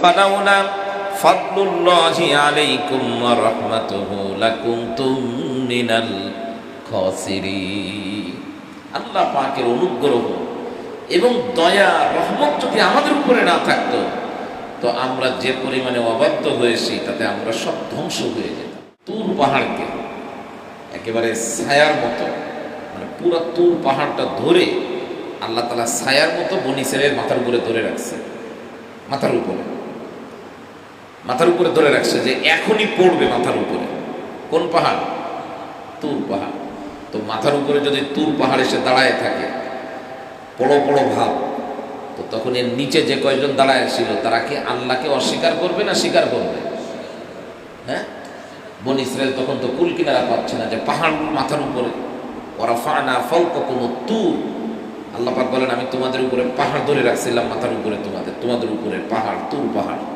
ফালাউলা ফাদলুল্লাহি আলাইকুম ওয়া রাহমাতুহু লাকুনতুম মিনাল খাসিরিন। আল্লাহ পাকের অনুগ্রহ এবং দয়া, রহমত যদি আমাদের উপরে না থাকতো, তো আমরা যে পরিমাণে অবাধ্য হয়েছি, তাতে আমরা সব ধ্বংস হয়ে যেতাম। তুর পাহাড়কে একেবারে ছায়ার মতো মানে পুরো তুর পাহাড়টা ধরে আল্লাহ তালা ছায়ার মতো বনি ছেলের মাথার উপরে ধরে রাখছে, মাথার উপরে। মাথার উপরে ধরে রাখছে যে এখনই পড়বে মাথার উপরে। কোন পাহাড়? তুর পাহাড়। তো মাথার উপরে যদি তুর পাহাড় এসে দাঁড়ায় থাকে বড় বড় ভাব, তো তখন এর নিচে যে কয়জন দাঁড়ায় ছিল, তারা কি আল্লাহকে অস্বীকার করবে না স্বীকার করবে? হ্যাঁ? বন ইসরায়েল তখন তো কুল কিনারা পাচ্ছে না যে পাহাড় মাথার উপরে। ওরা ফানা ফল কোনো তুর। আল্লাহ পাক বলেন, আমি তোমাদের উপরে পাহাড় ধরে রাখছিলাম মাথার উপরে তোমাদের তোমাদের উপরে পাহাড়, তুর পাহাড়।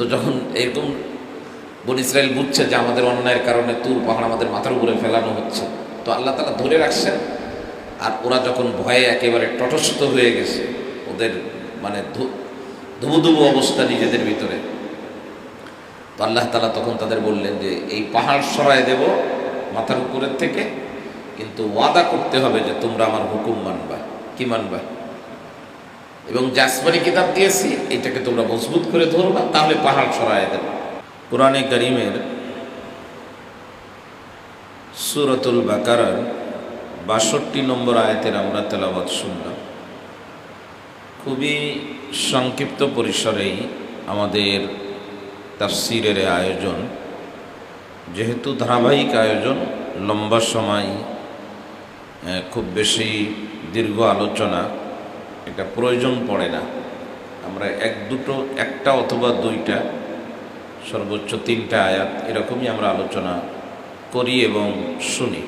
তো যখন এরকম বন ইসরায়েল বুঝছে যে আমাদের অন্যায়ের কারণে তুর পাহাড় আমাদের মাথার উপরে ফেলানো হচ্ছে, তো আল্লাহ তালা ধরে রাখছেন। আর ওরা যখন ভয়ে একেবারে তটস্থ হয়ে গেছে, ওদের মানে ধুবু ধুবু অবস্থা নিজেদের ভিতরে। তো আল্লাহ তালা তখন তাদের বললেন যে, এই পাহাড় সরায় দেব মাথার উপরের থেকে, কিন্তু ওয়াদা করতে হবে যে তোমরা আমার হুকুম মানবা। কি মানবা? এবং জাসমানি কিতাব দিয়েছি, এটাকে তোমরা মজবুত করে ধরবা, তাহলে পাহাড় সরায় দেব। কোরআনে করিমের সুরতুল বাকারার বাষট্টি নম্বর আয়াতের আমরা তেলাবাদ শুনলাম। খুবই সংক্ষিপ্ত পরিসরেই আমাদের তাফসিরের আয়োজন, যেহেতু ধারাবাহিক আয়োজন, লম্বা সময় খুব বেশি দীর্ঘ আলোচনা এটা প্রয়োজন পড়ে না। আমরা এক দুটো, একটা অথবা দুইটা, সর্বোচ্চ তিনটা আয়াত এরকমই আমরা আলোচনা করি এবং শুনি।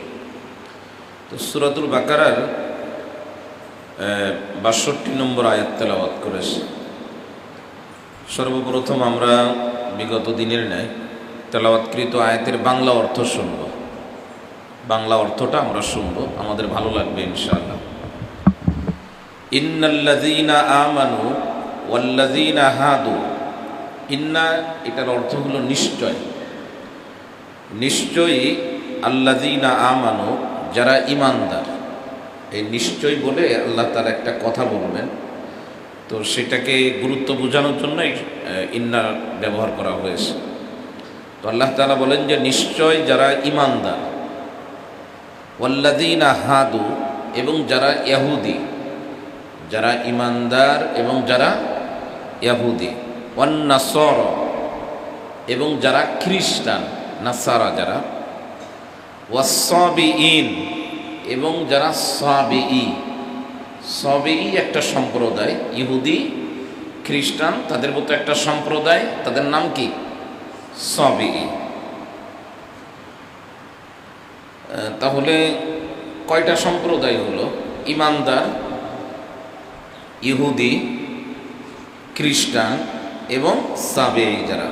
তো সুরাতুল বাকারার বাষট্টি নম্বর আয়াত তেলাওয়াত করেছে। সর্বপ্রথম আমরা বিগত দিনের ন্যায় তেলাওয়াতকৃত আয়াতের বাংলা অর্থ শুনব। বাংলা অর্থটা আমরা শুনব, আমাদের ভালো লাগবে ইনশাআল্লাহ। ইন্নাল্লাযীনা আমানু ওয়াল্লাযীনা হাদু। ইন্না, এটার অর্থ হলো নিশ্চয়। নিশ্চয়ই আল্লাযীনা আমানু, যারা ইমানদার এই নিশ্চয় বলে আল্লাহ তার একটা কথা বলবেন। তো সেটাকে গুরুত্ব বোঝানোর জন্য ইন্নার ব্যবহার করা হয়েছে। তো আল্লাহ তালা বলেন যে, নিশ্চয় যারা ইমানদার ওয়াল্লাদিনা হাদু এবং যারা ইয়াহুদি যারা ইমানদার এবং যারা ইয়াহুদি ওয়ান্নাসর এবং যারা খ্রিস্টান, নাসারা যারা ওয়াসবি ইন এবং যারা সাবি সবই একটা সম্প্রদায়, ইহুদি, খ্রিস্টান, তাদের মতো একটা সম্প্রদায়, তাদের নাম কি? সবই তাহলে কয়টা সম্প্রদায় হলো? ইমানদার ইহুদি, খ্রিস্টান এবং সাবে যারা।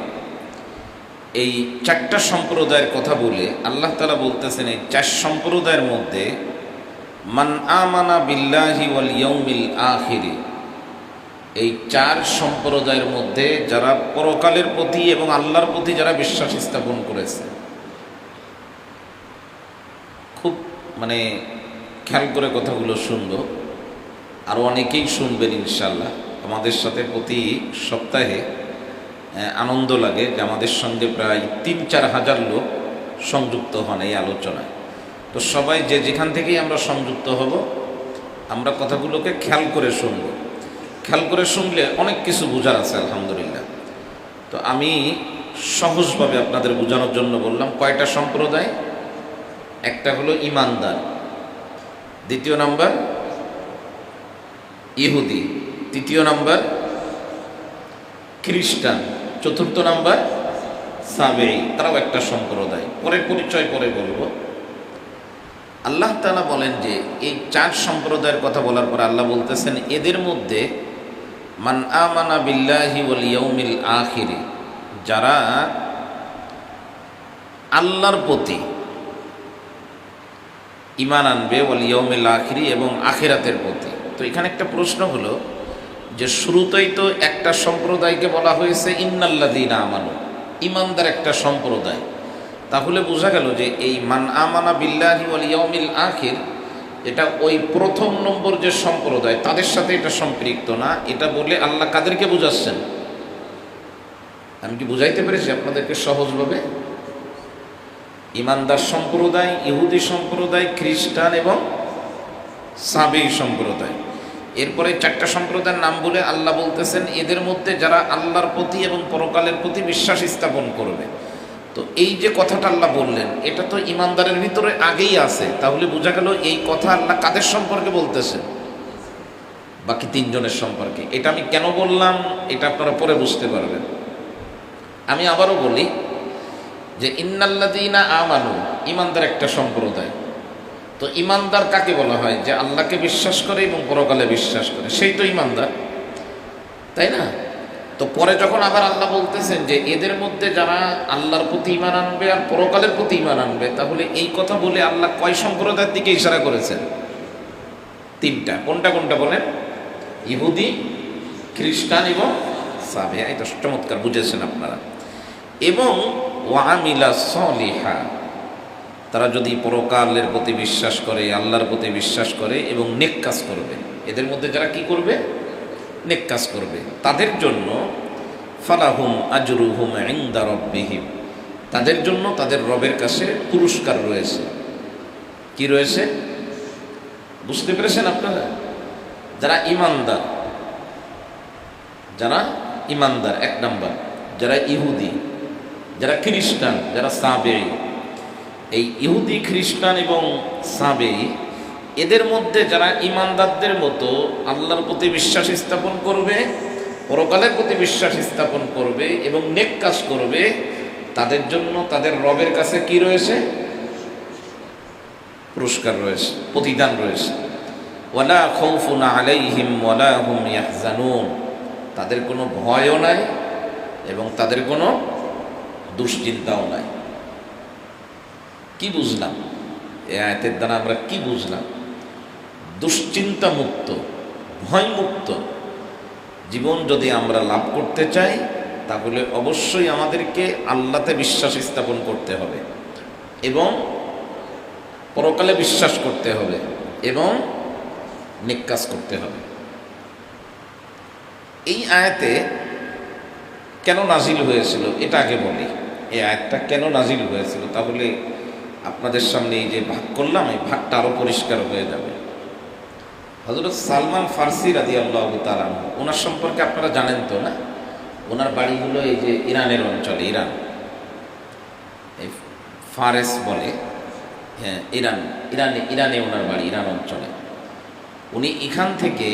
এই চারটা সম্প্রদায়ের কথা বলে আল্লাহ তালা বলতেছেন, এই চার সম্প্রদায়ের মধ্যে মান আমানা বিল্লাহি ওয়াল ইয়ৌমিল আখিরি, এই চার সম্প্রদায়ের মধ্যে যারা পরকালের প্রতি এবং আল্লাহর প্রতি যারা বিশ্বাস স্থাপন করেছে, খুব মানে খেয়াল করে কথাগুলো শুনব। আরও অনেকেই শুনবেন ইনশাল্লাহ আমাদের সাথে প্রতি সপ্তাহে আনন্দ লাগে যে আমাদের সঙ্গে প্রায় তিন চার হাজার লোক সংযুক্ত হন এই আলোচনায়। তো সবাই যে যেখান থেকেই আমরা সংযুক্ত হব, আমরা কথাগুলোকে খেয়াল করে শুনব। খেয়াল করে শুনলে অনেক কিছু বোঝার আছে, আলহামদুলিল্লাহ। তো আমি সহজভাবে আপনাদের বোঝানোর জন্য বললাম, কয়টা সম্প্রদায়? একটা হলো ইমানদার, দ্বিতীয় নাম্বার ইহুদি, তৃতীয় নাম্বার খ্রিস্টান, চতুর্থ নাম্বার সাবেই তারাও একটা সম্প্রদায়। পরে পরিচয় পরে বলব। আল্লাহ তালা বলেন যে, এই চার সম্প্রদায়ের কথা বলার পর আল্লাহ বলতেছেন, এদের মধ্যে মান আমানা বিল্লাহি ওয়াল ইয়াউমিল আখিরি, যারা আল্লাহর প্রতি ইমান আনবে, ওয়াল ইয়াউমিল আখিরি এবং আখিরাতের প্রতি। তো এখানে একটা প্রশ্ন হলো যে শুরুতেই তো একটা সম্প্রদায়কে বলা হয়েছে ইন্নাল্লাদিন আমানু। ইমানদার একটা সম্প্রদায়। তাহলে বোঝা গেল যে এই মান আমানা বিল্লাহি ওয়াল ইয়াউমিল আখির, এটা ওই প্রথম নম্বর যে সম্প্রদায়, তাদের সাথে এটা সম্পৃক্ত না। এটা বলে আল্লাহ কাদেরকে বুঝাচ্ছেন? আমি কি বুঝাইতে পেরেছি আপনাদেরকে সহজভাবে? ইমানদার সম্প্রদায়, ইহুদি সম্প্রদায়, খ্রিস্টান এবং সাবেই সম্প্রদায়। এরপরে চারটা সম্প্রদায়ের নাম বলে আল্লাহ বলতেছেন, এদের মধ্যে যারা আল্লাহর প্রতি এবং পরকালের প্রতি বিশ্বাস স্থাপন করবে। তো এই যে কথাটা আল্লাহ বললেন, এটা তো ইমানদারের ভিতরে আগেই আছে। তাহলে বোঝা গেল এই কথা আল্লাহ কাদের সম্পর্কে বলতেছেন? বাকি তিনজনের সম্পর্কে। এটা আমি কেন বললাম, এটা আপনারা পরে বুঝতে পারবেন। আমি আবারও বলি যে ইন্নাল্লাদিনা আমানু, ইমানদার একটা সম্প্রদায়। তো ইমানদার কাকে বলা হয়? যে আল্লাহকে বিশ্বাস করে এবং পরকালে বিশ্বাস করে। সেই তো ইমানদার। তাই না? তো পরে যখন আবার আল্লাহ বলতেছেন যে এদের মধ্যে যারা আল্লাহর প্রতি ইমান আনবে আর পরকালের প্রতি ইমান আনবে, তাহলে এই কথা বলে আল্লাহ কয় সম্প্রদায়ের দিকে ইশারা করেছেন? তিনটা। কোনটা কোনটা বলেন? ইহুদি, খ্রিস্টান এবং সাবেয়া এটা চমৎকার বুঝেছেন আপনারা। এবং ওয়ামিলা সলিহা। তারা যদি পরকালের প্রতি বিশ্বাস করে, আল্লাহর প্রতি বিশ্বাস করে এবং নেক কাজ করবে, এদের মধ্যে যারা কি করবে? নেক কাজ করবে। তাদের জন্য ফালাহুম আজরুহুম ইনদা রব্বিহিম। তাদের জন্য তাদের রবের কাছে পুরস্কার রয়েছে। কি রয়েছে? বুঝতে পেরেছেন আপনারা? যারা ইমানদার যারা ইমানদার, এক নাম্বার, যারা ইহুদি, যারা খ্রিস্টান, যারা সাবেই এই ইহুদি, খ্রিস্টান এবং সাবে, এদের মধ্যে যারা ইমানদারদের মতো আল্লাহর প্রতি বিশ্বাস স্থাপন করবে, পরকালের প্রতি বিশ্বাস স্থাপন করবে এবং নেক কাজ করবে, তাদের জন্য তাদের রবের কাছে কি রয়েছে? পুরস্কার রয়েছে, প্রতিদান রয়েছে। ওয়ালা খৌফুন আলাইহিম ওয়ালা হুম ইয়াহজানুন। তাদের কোনো ভয়ও নাই এবং তাদের কোনো দুশ্চিন্তাও নাই। কি বুঝলাম? এ আয়তের দ্বারা আমরা কি বুঝলাম? দুশ্চিন্তা মুক্ত ভয় মুক্ত জীবন যদি আমরা লাভ করতে চাই, তাহলে অবশ্যই আমাদেরকে আল্লাতে বিশ্বাস স্থাপন করতে হবে এবং পরকালে বিশ্বাস করতে হবে এবং নিকাশ করতে হবে। এই আয়াতে কেন নাজিল হয়েছিল? এটা আগে বলি। এই আয়াতটা কেন নাজিল হয়েছিল? তাহলে আপনাদের সামনে এই যে ভাগ করলাম, এই ভাগটা আরও পরিষ্কার হয়ে যাবে। হজরত সালমান ফার্সি রাজি আল্লাহ তালাম ওনার সম্পর্কে আপনারা জানেন তো না? ওনার বাড়িগুলো এই যে ইরানের অঞ্চলে, ইরান। এই ফারেস বলে হ্যাঁ ইরান, ইরানে ইরানে ওনার বাড়ি, ইরান অঞ্চলে। উনি এখান থেকে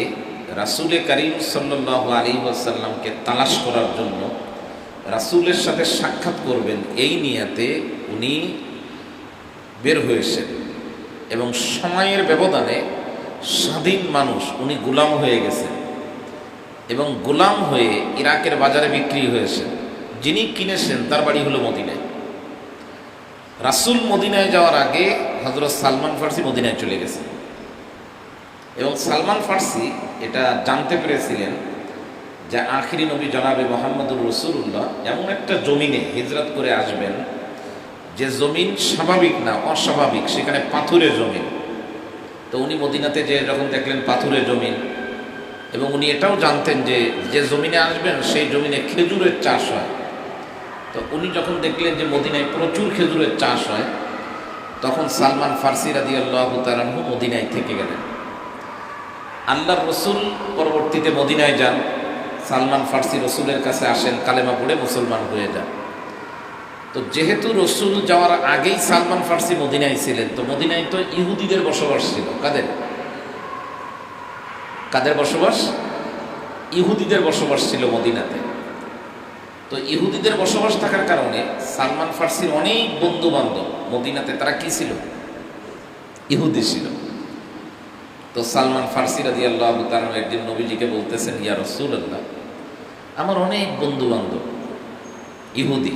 রাসুলে করিম সাল্লাহ আলী আসাল্লামকে তালাশ করার জন্য রাসুলের সাথে সাক্ষাৎ করবেন। এই নিয়াতে উনি বের হয়েছেন। এবং সময়ের ব্যবধানে স্বাধীন মানুষ, উনি গোলাম হয়ে গেছেন। এবং গোলাম হয়ে ইরাকের বাজারে বিক্রি হয়েছেন যিনি কিনেছেন, তার বাড়ি হলো মদিনায়। রাসুল মদিনায় যাওয়ার আগে হজরত সালমান ফার্সি মদিনায় চলে গেছেন। এবং সালমান ফার্সি এটা জানতে পেরেছিলেন যে আখিরি নবী জনাবে মোহাম্মদুর রসুল্লাহ এমন একটা জমিনে হিজরত করে আসবেন যে জমিন স্বাভাবিক না, অস্বাভাবিক, সেখানে পাথুরে জমিন। তো উনি মদিনাতে যে যখন দেখলেন পাথুরে জমিন, এবং উনি এটাও জানতেন যে যে জমিনে আসবেন, সেই জমিনে খেজুরের চাষ হয়। তো উনি যখন দেখলেন যে মদিনায় প্রচুর খেজুরের চাষ হয়, তখন সালমান ফার্সি রাদি আল্লাহ তালাহু মদিনায় থেকে গেলেন। আল্লাহ রসুল পরবর্তীতে মদিনায় যান, সালমান ফার্সি রসুলের কাছে আসেন, কালেমা পড়ে মুসলমান হয়ে যান। তো যেহেতু রসুল যাওয়ার আগেই সালমান ফার্সি মদিনায় ছিলেন, তো মদিনায় তো ইহুদিদের বসবাস ছিল। কাদের? কাদের বসবাস? ইহুদিদের বসবাস ছিল মদিনাতে। তো ইহুদিদের বসবাস থাকার কারণে সালমান ফার্সির অনেক বন্ধু বান্ধব মদিনাতে তারা কি ছিল? ইহুদি ছিল। তো সালমান ফার্সি রাজি আল্লাহ তার একদিন নবীজিকে বলতেছেন, ইয়া রসুল আল্লাহ আমার অনেক বন্ধু বান্ধব ইহুদি।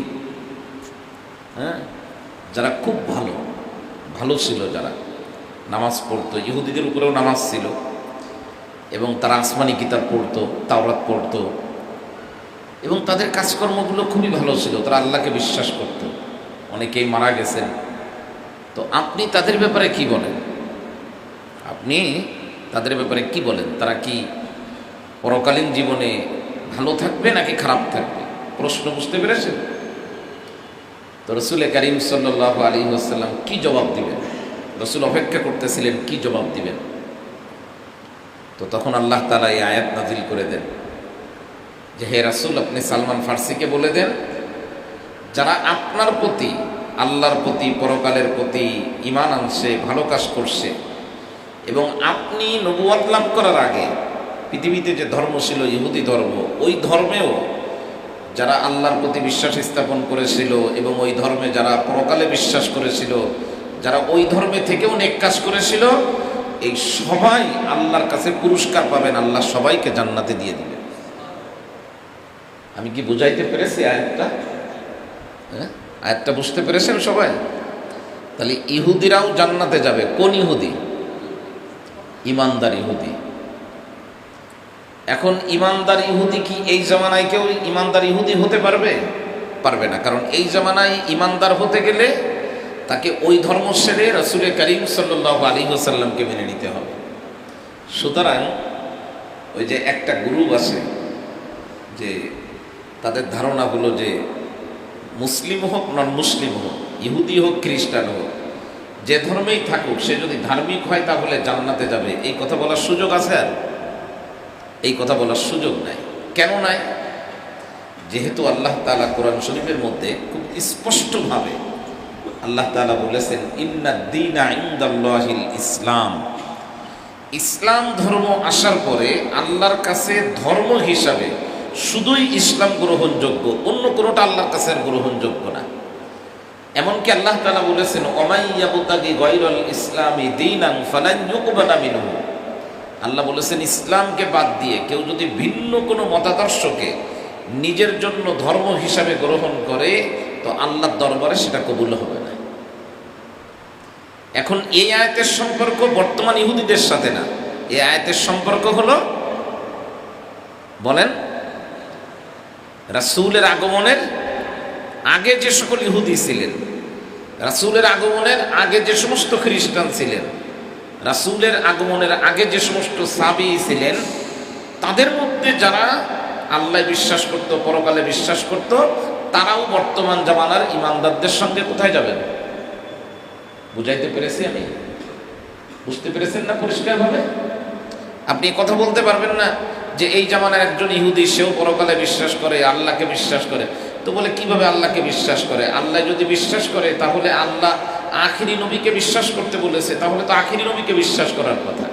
হ্যাঁ? যারা খুব ভালো ভালো ছিল যারা। নামাজ পড়তো, ইহুদিদের উপরেও নামাজ ছিল। এবং তারা আসমানি কিতাব পড়তো, তাওরাত পড়তো। এবং তাদের কাজকর্মগুলো খুবই ভালো ছিল, তারা আল্লাহকে বিশ্বাস করত। অনেকেই মারা গেছেন। তো আপনি তাদের ব্যাপারে কি বলেন? আপনি তাদের ব্যাপারে কি বলেন? তারা কি পরকালীন জীবনে ভালো থাকবে নাকি খারাপ থাকবে? প্রশ্ন বুঝতে পেরেছেন? তো রসুল করিম সাল্লাহ আলী আসাল্লাম কি জবাব দিবেন? রসুল অপেক্ষা করতেছিলেন, কি জবাব দিবেন? তো তখন আল্লাহ তালা এই আয়াত নাজিল করে দেন। যে হে রাসুল, আপনি সালমান ফার্সিকে বলে দেন, যারা আপনার প্রতি, আল্লাহর প্রতি, পরকালের প্রতি ইমান আনছে, ভালো কাজ করছে, এবং আপনি নবুয়াদ লাভ করার আগে পৃথিবীতে যে ধর্ম ছিল, ইহুদি ধর্ম, ওই ধর্মেও যারা আল্লাহর প্রতি বিশ্বাস স্থাপন করেছিল এবং ওই ধর্মে যারা পরকালে বিশ্বাস করেছিল, যারা ওই ধর্মে থেকেও নেক কাজ করেছিল, এই সবাই আল্লাহর কাছে পুরস্কার পাবেন, আল্লাহ সবাইকে জান্নাতে দিয়ে দিবেন। আমি কি বুঝাইতে পেরেছি আয়াতটা? হ্যাঁ? আয়াতটা বুঝতে পেরেছেন সবাই? তাহলে ইহুদিরাও জান্নাতে যাবে। কোন ইহুদি? ইমানদার ইহুদি। এখন ইমানদার ইহুদি কি এই জামানায় কেউ ইমানদার ইহুদি হতে পারবে? পারবে না, কারণ এই জামানায় ইমানদার হতে গেলে তাকে ওই ধর্ম সেরে রসুল করিম সাল্লাহ আলী হোসাল্লামকে মেনে নিতে হবে। সুতরাং ওই যে একটা গ্রুপ আছে যে তাদের ধারণা হলো যে মুসলিম হোক নন মুসলিম হোক, ইহুদি হোক, খ্রিস্টান হোক, যে ধর্মেই থাকুক, সে যদি ধার্মিক হয় তাহলে জান্নাতে যাবে। এই কথা বলার সুযোগ আছে আর? এই কথা বলার সুযোগ নাই। কেন নাই? যেহেতু আল্লাহ তালা কোরআন শরীফের মধ্যে খুব স্পষ্টভাবে আল্লাহ তালা বলেছেন ইন্নাদ্দিনা ইন্দাল্লাহিল ইসলাম। ইসলাম ধর্ম আসার পরে আল্লাহর কাছে ধর্ম হিসাবে শুধুই ইসলাম গ্রহণযোগ্য, অন্য কোনোটা আল্লাহর কাছে আর গ্রহণযোগ্য না। এমনকি আল্লাহ তালা বলেছেন ওমাইয়াবুতাগি গৈরল ইসলামী দিনাং ইউকবালা মিনহু। আল্লাহ বলেছেন, ইসলামকে বাদ দিয়ে কেউ যদি ভিন্ন কোনো মতাদর্শকে নিজের জন্য ধর্ম হিসাবে গ্রহণ করে, তো আল্লাহর দরবারে সেটা কবুল হবে না। এখন এই আয়াতের সম্পর্ক বর্তমান ইহুদিদের সাথে না। এই আয়াতের সম্পর্ক হলো, বলেন, রাসূলের আগমনের আগে যে সকল ইহুদি ছিলেন, রাসূলের আগমনের আগে যে সমস্ত খ্রিস্টান ছিলেন রাসূলের আগমনের আগে যে সমস্ত সাবি ছিলেন, তাদের মধ্যে যারা আল্লাহ বিশ্বাস করত, পরকালে বিশ্বাস করত, তারাও বর্তমান জামানার ইমানদারদের সঙ্গে কোথায় যাবেন? বুঝাইতে পেরেছি আমি? বুঝতে পেরেছেন না পরিষ্কারভাবে? আপনি কথা বলতে পারবেন না যে এই জামানার একজন ইহুদি, সেও পরকালে বিশ্বাস করে, আল্লাহকে বিশ্বাস করে। তো বলে কীভাবে আল্লাহকে বিশ্বাস করে? আল্লাহ যদি বিশ্বাস করে, তাহলে আল্লাহ আখিরি নবীকে বিশ্বাস করতে বলেছে, তাহলে তো আখিরি নবীকে বিশ্বাস করার কথা।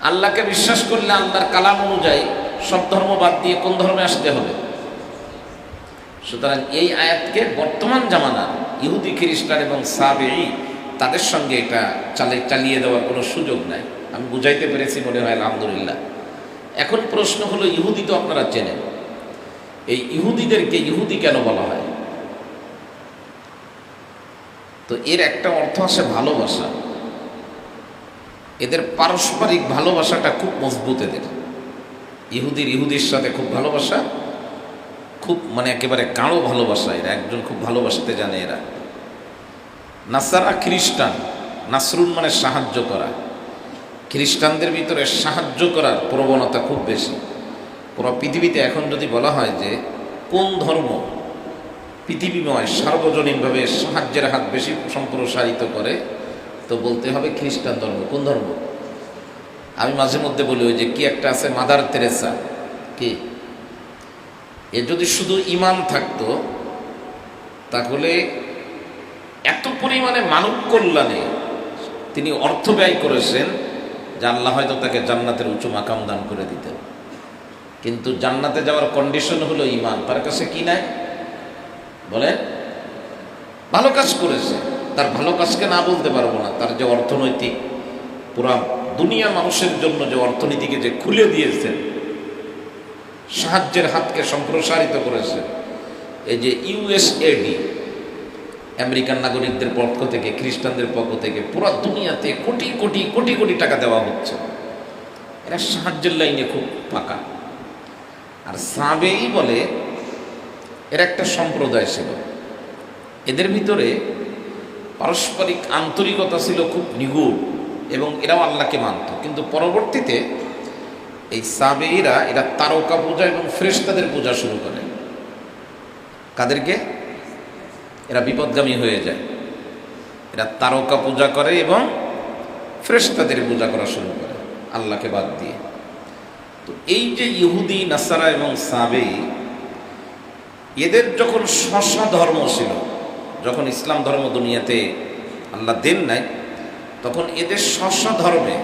আল্লাহকে বিশ্বাস করলে আল্লাহর কালাম অনুযায়ী সব ধর্ম বাদ দিয়ে কোন ধর্মে আসতে হবে? সুতরাং এই আয়াতকে বর্তমান জামানা, ইহুদি, খ্রিস্টান এবং সাবেই তাদের সঙ্গে এটা চালে চালিয়ে দেওয়ার কোনো সুযোগ নাই। আমি বুঝাইতে পেরেছি মনে হয়, আলহামদুলিল্লাহ। এখন প্রশ্ন হলো, ইহুদি তো আপনারা চেনেন। এই ইহুদিদেরকে ইহুদি কেন বলা হয়? তো এর একটা অর্থ আছে ভালোবাসা। এদের পারস্পরিক ভালোবাসাটা খুব মজবুত এদের। ইহুদির ইহুদির সাথে খুব ভালোবাসা, খুব মানে একেবারে কাঁড়ো ভালোবাসা এরা, একজন খুব ভালোবাসতে জানে এরা। নাসারা খ্রিস্টান, নাসরুন মানে সাহায্য করা। খ্রিস্টানদের ভিতরে সাহায্য করার প্রবণতা খুব বেশি। পুরো পৃথিবীতে এখন যদি বলা হয় যে কোন ধর্ম পৃথিবীময় সার্বজনীনভাবে সাহায্যের হাত বেশি সম্প্রসারিত করে, তো বলতে হবে খ্রিস্টান ধর্ম। কোন ধর্ম? আমি মাঝে মধ্যে বলি ওই যে কি একটা আছে, মাদার তেরেসা। কি? এ যদি শুধু ইমান থাকতো, তাহলে এত পরিমাণে মানব কল্যাণে তিনি অর্থ ব্যয় করেছেন আল্লাহ হয়তো তাকে জান্নাতের উঁচু মাকাম দান করে দিতেন। কিন্তু জান্নাতে যাওয়ার কন্ডিশন হলো ইমান। তার কাছে কি নাই? বলে, ভালো কাজ করেছে। তার ভালো কাজকে না বলতে পারব না। তার যে অর্থনৈতিক পুরা দুনিয়া মানুষের জন্য যে অর্থনীতিকে যে খুলে দিয়েছেন সাহায্যের হাতকে সম্প্রসারিত করেছে, এই যে ইউএসএডি আমেরিকান নাগরিকদের পক্ষ থেকে, খ্রিস্টানদের পক্ষ থেকে, পুরো দুনিয়াতে কোটি কোটি কোটি কোটি টাকা দেওয়া হচ্ছে। এরা সাহায্যের লাইনে খুব পাকা। আর সাবেই বলে এরা একটা সম্প্রদায় ছিল। এদের ভিতরে পারস্পরিক আন্তরিকতা ছিল খুব নিগুড় এবং এরাও আল্লাহকে মানত। কিন্তু পরবর্তীতে এই সাবেইরা এরা তারকা পূজা এবং ফ্রেস্তাদের পূজা শুরু করে। কাদেরকে? এরা বিপদগামী হয়ে যায়। এরা তারকা পূজা করে এবং ফ্রেস্তাদের পূজা করা শুরু করে, আল্লাহকে বাদ দিয়ে। তো এই যে ইহুদি, নাসারা এবং সাবেই এদের যখন শশা ধর্ম ছিল, যখন ইসলাম ধর্ম দুনিয়াতে আল্লাহ দেন নাই, তখন এদের শশা ধর্মে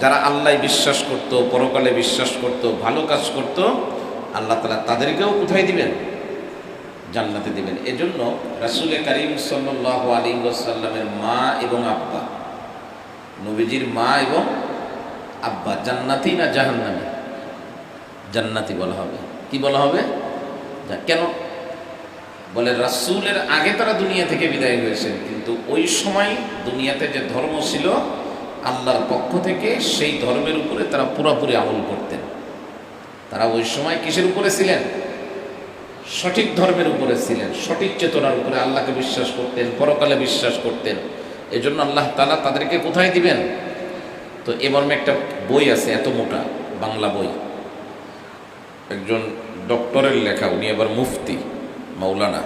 যারা আল্লাহ বিশ্বাস করত, পরকালে বিশ্বাস করত, ভালো কাজ করত, আল্লাহ তালা তাদেরকেও কোথায় দিবেন, জান্নাতে দিবেন। এজন্য রাসুল করিম সাল্লাহ আলী সাল্লামের মা এবং আব্বা, নবীজির মা এবং আব্বা, জান্নাতি না জাহান্নামি? জান্নাতি বলা হবে। কি বলা হবে? কেন? বলে, রাসূলের আগে তারা দুনিয়া থেকে বিদায় হয়েছেন, কিন্তু ওই সময় দুনিয়াতে যে ধর্ম ছিল, আল্লাহর পক্ষ থেকে সেই ধর্মের উপরে তারা পুরোপুরি আমল করতেন। তারা ওই সময় কিসের উপরে ছিলেন? সঠিক ধর্মের উপরে ছিলেন, সঠিক চেতনার উপরে আল্লাহকে বিশ্বাস করতেন, পরকালে বিশ্বাস করতেন। এজন্য আল্লাহ তালা তাদেরকে কোথায় দিবেন? তো এ মর্মে একটা বই আছে, এত মোটা, বাংলা বই। একজন ডক্টরের লেখা, উনি এবার মুফতি। মাওলানা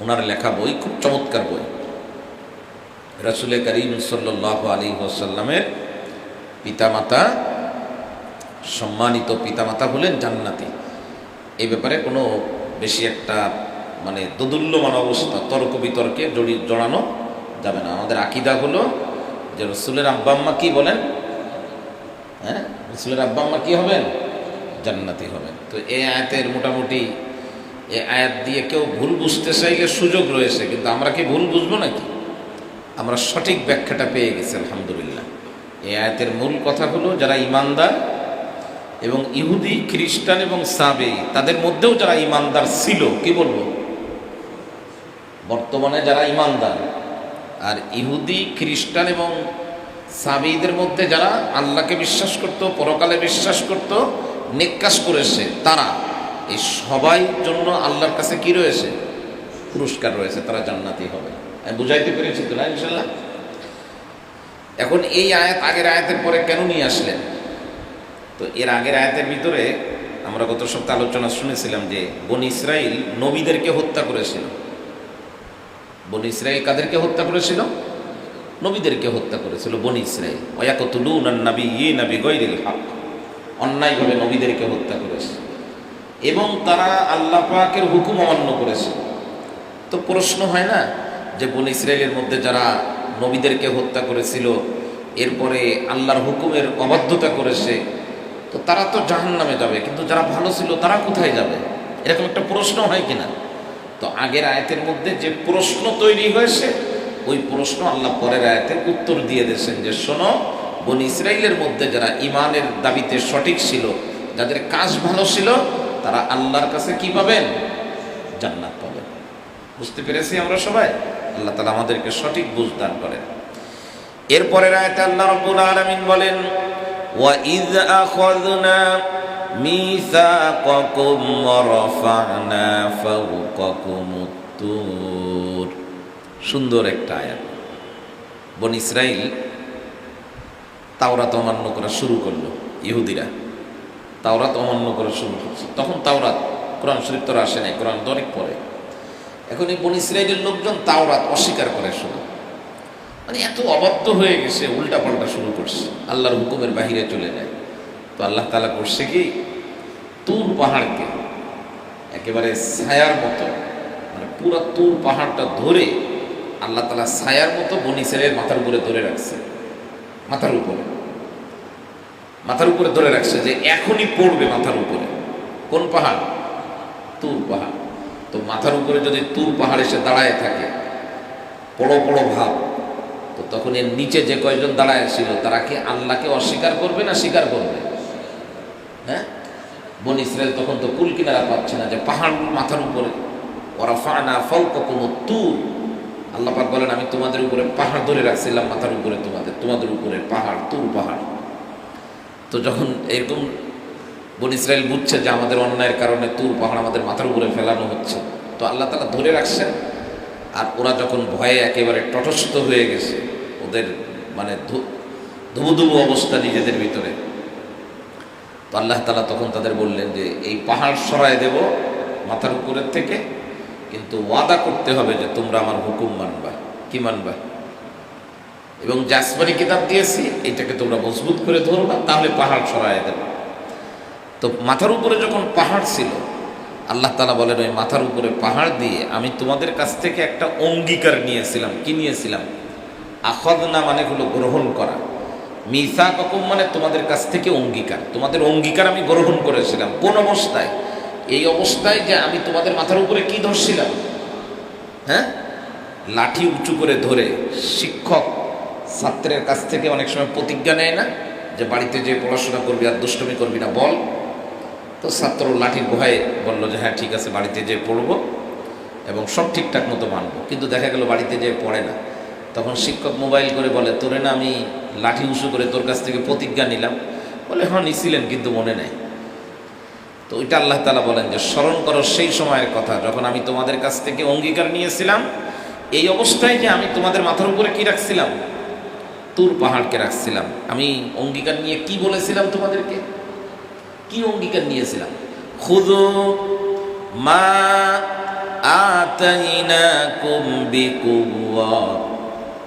ওনার লেখা বই খুব চমৎকার বই। রাসুলে করিম সাল্লাহ আলী ওসাল্লামের পিতামাতা, সম্মানিত পিতামাতা হলেন জান্নাতি। এই ব্যাপারে কোনো বেশি একটা মানে দোদুল্যমান অবস্থা, তর্ক বিতর্কে জড়ি জড়ানো যাবে না। আমাদের আকিদা হলো যে রসুলের আব্বা আম্মা কি বলেন? হ্যাঁ? রসুলের আব্বা আম্মা কি হবেন? জান্নাতি হবেন। তো এই আয়াতের মোটামুটি এই আয়াত দিয়ে কেউ ভুল বুঝতে চাইলে সুযোগ রয়েছে, কিন্তু আমরা কি ভুল বুঝব নাকি? আমরা সঠিক ব্যাখ্যাটা পেয়ে গেছি, আলহামদুলিল্লাহ। এই আয়াতের মূল কথা হলো, যারা ইমানদার এবং ইহুদি, খ্রিস্টান এবং সাবে তাদের মধ্যেও যারা ইমানদার ছিল, কি বলব? বর্তমানে যারা ইমানদার, আর ইহুদি, খ্রিস্টান এবং সাবিদের মধ্যে যারা আল্লাহকে বিশ্বাস করত, পরকালে বিশ্বাস করত, নেকাশ করেছে, তারা এই সবাই জন্য আল্লাহর কাছে কি রয়েছে? পুরস্কার রয়েছে, তারা জান্নাতি হবে। আমি বুঝাইতে পেরেছি তো না ইনশাল্লাহ এখন এই আয়াত আগের আয়াতের পরে কেন নিয়ে আসলেন? তো এর আগের আয়াতের ভিতরে আমরা গত সপ্তাহে আলোচনা শুনেছিলাম যে বন ইসরাইল নবীদেরকে হত্যা করেছিল। বন ইসরাইল কাদেরকে হত্যা করেছিল? নবীদেরকে হত্যা করেছিল বন ইসরাইল। ওয়াকতুলু নাবি ইয়ে নাবি গৈরিল হক। অন্যায়ভাবে নবীদেরকে হত্যা করেছে। এবং তারা আল্লাহ পাকের হুকুম অমান্য করেছে। তো প্রশ্ন হয় না যে বন ইসরায়েলের মধ্যে যারা নবীদেরকে হত্যা করেছিল, এরপরে আল্লাহর হুকুমের অবাধ্যতা করেছে, তো তারা তো জাহান নামে যাবে, কিন্তু যারা ভালো ছিল তারা কোথায় যাবে? এরকম একটা প্রশ্ন হয় কিনা তো আগের আয়াতের মধ্যে যে প্রশ্ন তৈরি হয়েছে, ওই প্রশ্ন আল্লাহ পরের আয়াতের উত্তর দিয়ে দিয়েছেন যে, শোনো, বন ইসরায়েলের মধ্যে যারা ইমানের দাবিতে সঠিক ছিল, যাদের কাজ ভালো ছিল তারা আল্লাহর কাছে কি পাবেন জান্নাত পাবেন বুঝতে পেরেছি আমরা সবাই আল্লাহ তালা আমাদেরকে সঠিক বুঝ দান করেন এরপরের আয়তে আল্লাহ রব্বুল আলামিন বলেন وَإِذْ أَخَذْنَا مِيثَاقَكُمْ وَرَفَعْنَا فَوْقَكُمُ الطُّورَ সুন্দর একটা আয়াত বন ইসরাইল তাওরাত অমান্য করা শুরু করলো ইহুদিরা তাওরাত অমান্য করা শুরু করছে তখন তাওরাত, কোরআন শরীফ তো আর আসে নাই, কোরআন তো অনেক পরে। এখন এই বন ইসরায়েলের লোকজন তাওরাত অস্বীকার করে শুরু মানে এত অবাধ্য হয়ে গেছে উল্টা পাল্টা শুরু করছে। আল্লাহর হুকুমের বাহিরে চলে যায়। তো আল্লাহ তালা করছে কি? তুর পাহাড়কে একেবারে ছায়ার মতো মানে পুরো তুর পাহাড়টা ধরে আল্লাহ তালা ছায়ার মতো বনি ছেলের মাথার উপরে ধরে রাখছে। মাথার উপরে। মাথার উপরে ধরে রাখছে যে এখনই পড়বে মাথার উপরে। কোন পাহাড়? তুর পাহাড়। তো মাথার উপরে যদি তুর পাহাড় এসে দাঁড়ায় থাকে, পড়ো পড়ো ভাব, তো তখন এর নিচে যে কয়জন দাঁড়ায় ছিল, তারা কি আল্লাহকে অস্বীকার করবে না স্বীকার করবে? হ্যাঁ? বন ইসরায়েল তখন তো কুল কিনারা পাচ্ছে না যে পাহাড় মাথার উপরে। ওরা ফানা ফল কোনো তুর। আল্লাহ পাক বলেন, আমি তোমাদের উপরে পাহাড় ধরে রাখছিলাম মাথার উপরে তোমাদের তোমাদের উপরে পাহাড়, তুর পাহাড়। তো যখন এরকম বন ইসরায়েল বুঝছে যে আমাদের অন্যায়ের কারণে তুর পাহাড় আমাদের মাথার উপরে ফেলানো হচ্ছে, তো আল্লাহ তালা ধরে রাখছেন। আর ওরা যখন ভয়ে একেবারে তটস্থ হয়ে গেছে, ওদের মানে ধুবুধুবু অবস্থা নিজেদের ভিতরে। তো আল্লাহ তালা তখন তাদের বললেন যে, এই পাহাড় সরায় দেব মাথার উপরের থেকে, কিন্তু ওয়াদা করতে হবে যে তোমরা আমার হুকুম মানবা। কি মানবা? এবং জাসমানি কিতাব দিয়েছি, এটাকে তোমরা মজবুত করে ধরবা তাহলে পাহাড় সরায় দেবে। তো মাথার উপরে যখন পাহাড় ছিল, আল্লাহ তালা বলেন, ওই মাথার উপরে পাহাড় দিয়ে আমি তোমাদের কাছ থেকে একটা অঙ্গীকার নিয়েছিলাম। কি নিয়েছিলাম? আখদ না মানে হলো গ্রহণ করা। মিসা ককম মানে তোমাদের কাছ থেকে অঙ্গীকার। তোমাদের অঙ্গীকার আমি গ্রহণ করেছিলাম। কোন অবস্থায়? এই অবস্থায় যে আমি তোমাদের মাথার উপরে কি ধরছিলাম? হ্যাঁ? লাঠি উঁচু করে ধরে শিক্ষক ছাত্রের কাছ থেকে অনেক সময় প্রতিজ্ঞা নেয় না যে বাড়িতে যে পড়াশোনা করবি আর দুষ্টমি করবি না, বল। তো ছাত্র লাঠির ভয়ে বলল যে হ্যাঁ ঠিক আছে, বাড়িতে যে পড়ব এবং সব ঠিকঠাক মতো মানব। কিন্তু দেখা গেল বাড়িতে যে পড়ে না। তখন শিক্ষক মোবাইল করে বলে, তোরে না আমি লাঠি উঁচু করে তোর কাছ থেকে প্রতিজ্ঞা নিলাম। বলে হ্যাঁ নিছিলেন কিন্তু মনে নেই। তো ওইটা আল্লাহ তালা বলেন যে, স্মরণ করো সেই সময়ের কথা, যখন আমি তোমাদের কাছ থেকে অঙ্গীকার নিয়েছিলাম, এই অবস্থায় যে আমি তোমাদের মাথার উপরে কি রাখছিলাম তুর পাহাড়কে রাখছিলাম। আমি অঙ্গীকার নিয়ে কি বলেছিলাম তোমাদেরকে? কি অঙ্গীকার নিয়েছিলাম? খুদু মা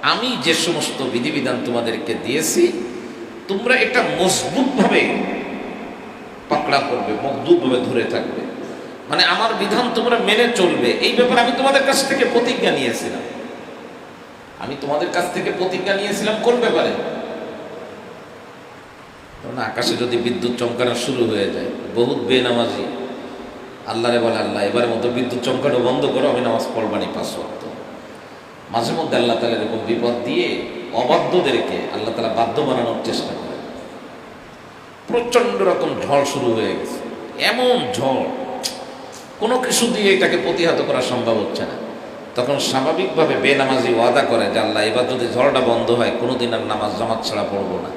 আমি যে সমস্ত বিধিবিধান তোমাদেরকে দিয়েছি, তোমরা এটা মজবুতভাবে পাকড়া করবে, মজবুতভাবে ধরে থাকবে। মানে আমার বিধান তোমরা মেনে চলবে। এই ব্যাপারে আমি তোমাদের কাছ থেকে প্রতিজ্ঞা নিয়েছিলাম। তোমাদের কাছ থেকে প্রতিজ্ঞা নিয়েছিলাম কোন ব্যাপারে? আকাশে যদি বিদ্যুৎ চমকানো শুরু হয়ে যায়, বহুত বেনামাজি। আল্লাহরে বলে, আল্লাহ এবার মতো বিদ্যুৎ চমকানো বন্ধ করো, আমি নামাজ পড়বানি পাঁচ ওয়াক্ত। মাঝে মধ্যে আল্লাহ তালা এরকম বিপদ দিয়ে অবাধ্যদেরকে আল্লাহ তালা বাধ্য বানানোর চেষ্টা করে। প্রচণ্ড রকম ঝড় শুরু হয়ে গেছে। এমন ঝড়, কোনো কিছু দিয়ে এটাকে প্রতিহত করা সম্ভব হচ্ছে না। তখন স্বাভাবিকভাবে বেনামাজি ওয়াদা করে যে আল্লাহ, এবার যদি ঝড়টা বন্ধ হয়, কোনোদিন আর নামাজ জামাত ছাড়া পড়ব না।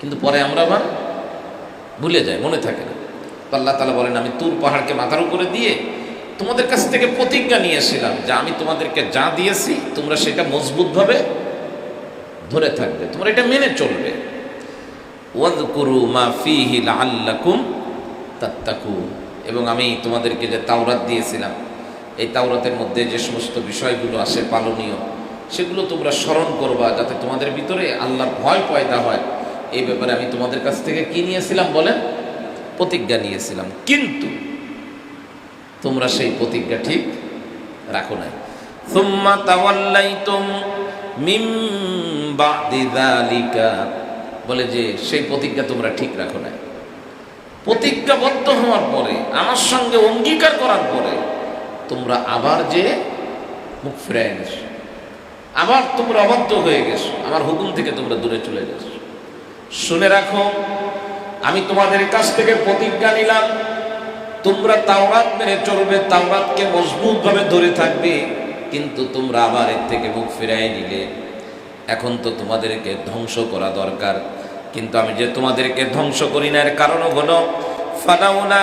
কিন্তু পরে আমরা আবার ভুলে যাই, মনে থাকে না। আল্লাহ তালা বলেন, আমি তুর পাহাড়কে মাথার উপরে দিয়ে তোমাদের কাছ থেকে প্রতিজ্ঞা নিয়েছিলাম যে আমি তোমাদেরকে যা দিয়েছি, তোমরা সেটা মজবুতভাবে ধরে থাকবে, তোমরা এটা মেনে চলবে। এবং আমি তোমাদেরকে যে তাওরাত দিয়েছিলাম এই তাওরাতের মধ্যে যে সমস্ত বিষয়গুলো আছে পালনীয়, সেগুলো তোমরা স্মরণ করবা যাতে তোমাদের ভিতরে আল্লাহর ভয় পয়দা হয়। এই ব্যাপারে আমি তোমাদের কাছ থেকে কি নিয়েছিলাম বলেন? প্রতিজ্ঞা নিয়েছিলাম। কিন্তু তোমরা সেই প্রতিজ্ঞা ঠিক রাখো নাই। সুম্মা তাওয়াল্লাইতুম মিম বাদি বলে যে সেই প্রতিজ্ঞা তোমরা ঠিক রাখো নাই। প্রতিজ্ঞাবদ্ধ হওয়ার পরে, আমার সঙ্গে অঙ্গীকার করার পরে তোমরা আবার যে মুখ ফিরাই গেছো। আবার তোমরা অবাধ্য হয়ে গেছো। আমার হুকুম থেকে তোমরা দূরে চলে গেছো। শুনে রাখো, আমি তোমাদের কাছ থেকে প্রতিজ্ঞা নিলাম, তোমরা তাওরাত মেনে চলবে, তাওরাতকে মজবুতভাবে ধরে থাকবে, কিন্তু তোমরা আবার এর থেকে মুখ ফিরাই নিলে। এখন তো তোমাদেরকে ধ্বংস করা দরকার, কিন্তু আমি যে তোমাদেরকে ধ্বংস করি না, এর কারণ হলো, ফালাউনা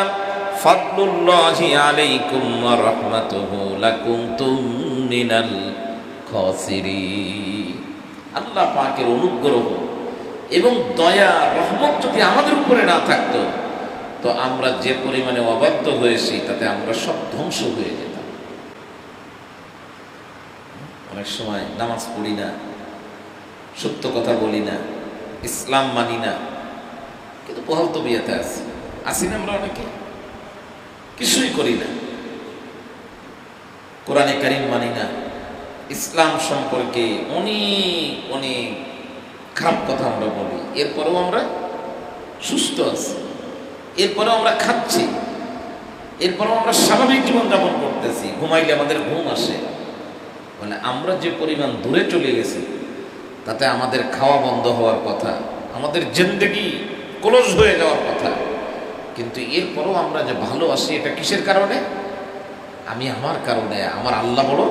ফাদলুল্লাহি আলাইকুম ওয়া রাহমাতুহু লাকুনতুম মিনাল আল্লাহ পাকের অনুগ্রহ এবং দয়া, রহমত যদি আমাদের উপরে না থাকতো, তো আমরা যে পরিমাণে অবাধ্য হয়েছি, তাতে আমরা সব ধ্বংস হয়ে যেতাম। অনেক সময় নামাজ পড়ি না, সত্য কথা বলি না, ইসলাম মানি না, কিন্তু বহাল বিয়েতে আছি। আসি না আমরা অনেকে? কিছুই করি না। কোরআনে কারিম মানি না। ইসলাম সম্পর্কে অনেক অনেক খারাপ কথা আমরা বলি। এরপরেও আমরা সুস্থ আছি। এরপরেও আমরা খাচ্ছি। এরপরেও আমরা স্বাভাবিক জীবনযাপন করতেছি। ঘুমাইলে আমাদের ঘুম আসে। মানে আমরা যে পরিমাণ দূরে চলে গেছি, তাতে আমাদের খাওয়া বন্ধ হওয়ার কথা, আমাদের জিন্দগি ক্লোজ হয়ে যাওয়ার কথা কিন্তু এরপরও আমরা যে ভালো আছি এটা কিসের কারণে? আমি আমার কারণে, আমার আল্লাহ বড়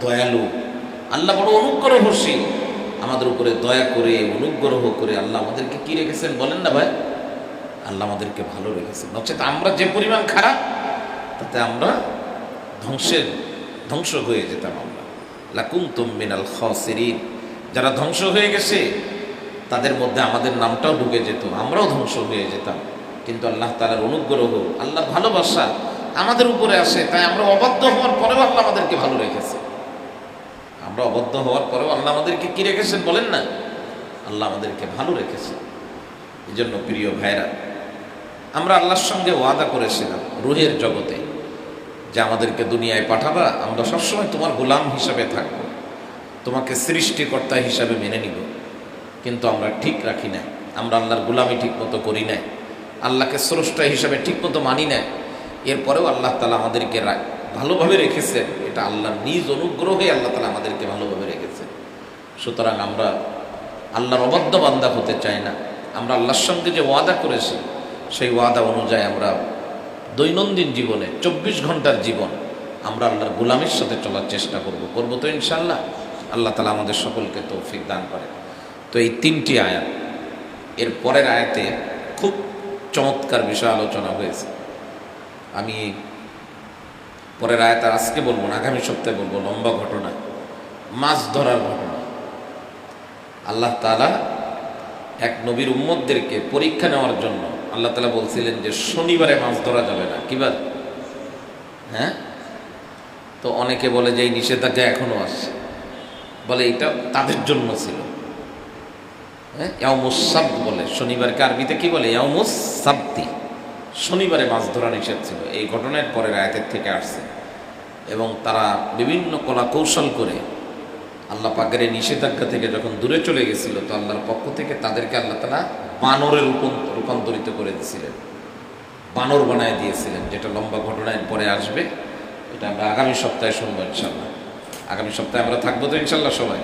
দয়ালু। আল্লাহ বড় অনুগ্রহ অনুগ্রহশীল। আমাদের উপরে দয়া করে, অনুগ্রহ করে আল্লাহ আমাদেরকে কি রেখেছেন বলেন না ভাই? আল্লাহ আমাদেরকে ভালো রেখেছেন। নচেত আমরা যে পরিমাণ খারাপ, তাতে আমরা ধ্বংসের, ধ্বংস হয়ে যেতাম আমরা। লাকুম তুমিনাল খসিরিন। যারা ধ্বংস হয়ে গেছে, তাদের মধ্যে আমাদের নামটাও ঢুকে যেত। আমরাও ধ্বংস হয়ে যেতাম। কিন্তু আল্লাহ তালার অনুগ্রহ, আল্লাহ ভালোবাসা আমাদের উপরে আসে, তাই আমরা অবাধ্য হওয়ার পরেও আল্লাহ আমাদেরকে ভালো রেখেছে। আমরা অবদ্ধ হওয়ার পরেও আল্লাহ আমাদেরকে কি রেখেছেন বলেন না? আল্লাহ আমাদেরকে ভালো রেখেছে। এই জন্য প্রিয় ভাইরা আমরা আল্লাহর সঙ্গে ওয়াদা করেছিলাম রুহের জগতে যে আমাদেরকে দুনিয়ায় পাঠাবা, আমরা সবসময় তোমার গোলাম হিসাবে থাকব, তোমাকে সৃষ্টিকর্তা হিসাবে মেনে নিব। কিন্তু আমরা ঠিক রাখি না আমরা আল্লাহর গোলামি ঠিক মতো করি না আল্লাহকে স্রষ্টা হিসাবে ঠিক মতো মানি না এরপরেও আল্লাহ তালা আমাদেরকে ভালোভাবে রেখেছেন। এটা আল্লাহর নিজ অনুগ্রহে আল্লাহ তালা আমাদেরকে ভালোভাবে রেখেছেন। সুতরাং আমরা আল্লাহর অবাধ্য বান্দা হতে চাই না। আমরা আল্লাহর সঙ্গে যে ওয়াদা করেছি, সেই ওয়াদা অনুযায়ী আমরা দৈনন্দিন জীবনে চব্বিশ ঘণ্টার জীবন আমরা আল্লাহর গোলামের সাথে চলার চেষ্টা করব, করব তো ইনশাল্লাহ আল্লাহ তালা আমাদের সকলকে তৌফিক দান করে তো এই তিনটি আয়াত, এর পরের আয়াতে চমৎকার বিষয় আলোচনা হয়েছে। আমি পরের আয়াত তার আজকে বলব না, আগামী সপ্তাহে বলব, লম্বা ঘটনা, মাছ ধরার ঘটনা। আল্লাহ তালা এক নবীর উম্মতদেরকে পরীক্ষা নেওয়ার জন্য আল্লাহ তালা বলছিলেন যে, শনিবারে মাছ ধরা যাবে না। কিবার হ্যাঁ? তো অনেকে বলে যে, এই নিষেধাজ্ঞা এখনও আছে বলে, এটা তাদের জন্য ছিল। হ্যাঁ? বলে শনিবারকে আরবিতে কি বলে? ইয়ামুসাব্তি শনিবারে মাছ ধরা নিষেধ ছিল। এই ঘটনার পরের আয়াতের থেকে আসছে। এবং তারা বিভিন্ন কলা কৌশল করে আল্লাহ পাকের এই নিষেধাজ্ঞা থেকে যখন দূরে চলে গেছিল, তো আল্লাহর পক্ষ থেকে তাদেরকে আল্লাহ তালা বানরে রূপন- রূপান্তরিত করে দিয়েছিলেন। বানর বানায় দিয়েছিলেন, যেটা লম্বা ঘটনায় পরে আসবে। এটা আমরা আগামী সপ্তাহে শুনব ইনশাল্লাহ আগামী সপ্তাহে আমরা থাকব তো ইনশাল্লাহ সবাই।